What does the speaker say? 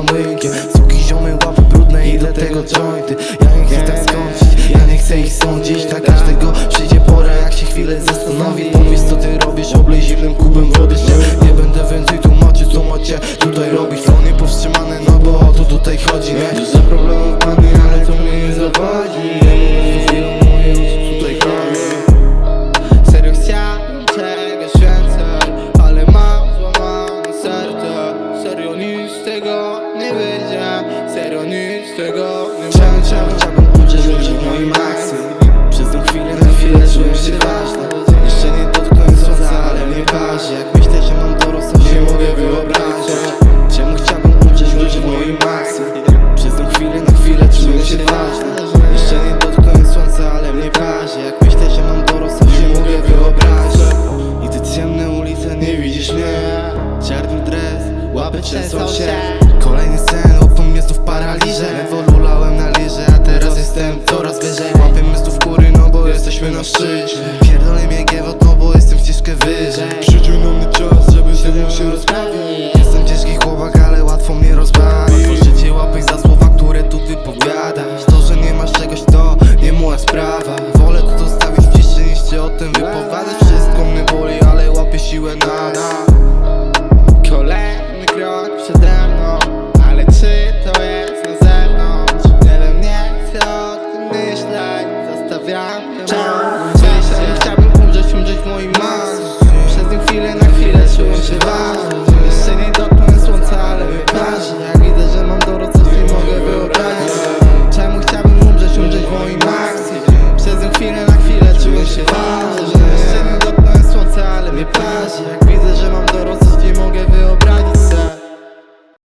uciekam łykiem Suki ziomy łapy brudne i dlatego jointy. Ja nie chcę tak skończyć, ja nie chcę ich sądzić. Dla każdego przyjdzie pora jak się chwilę zastanowi. Powiedz co ty robisz, oblej zimnym kubem wody się. Nie będę więcej tłumaczyć co macie tutaj robić. To powstrzymane, no bo o to tutaj chodzi. Nie? Tego nie Chciałbym, uczyć ludzi w moim akcji Przez tą chwilę na chwilę czułem się ważny. Jeszcze nie dotknąłem słońca, ale mnie parzy Jak myślę, że mam dorosł, nie mogę wyobrazić Czemu chciałbym uczyć ludzi w moim akcji Przez tą chwilę na chwilę czułem się ważny. Jeszcze nie dotknąłem słońca, ale mnie parzy Jak myślę, że mam dorosł, nie mogę wyobrazić I te ciemne ulice, nie widzisz mnie. Czarny dres, łapy trzęsą się. Kolejny sen, tu w paraliże jestem coraz wyżej Łapię mysł góry, no bo jesteśmy na szczycie. Pierdolę mnie giełot, no bo jestem ścieżkę wyżej.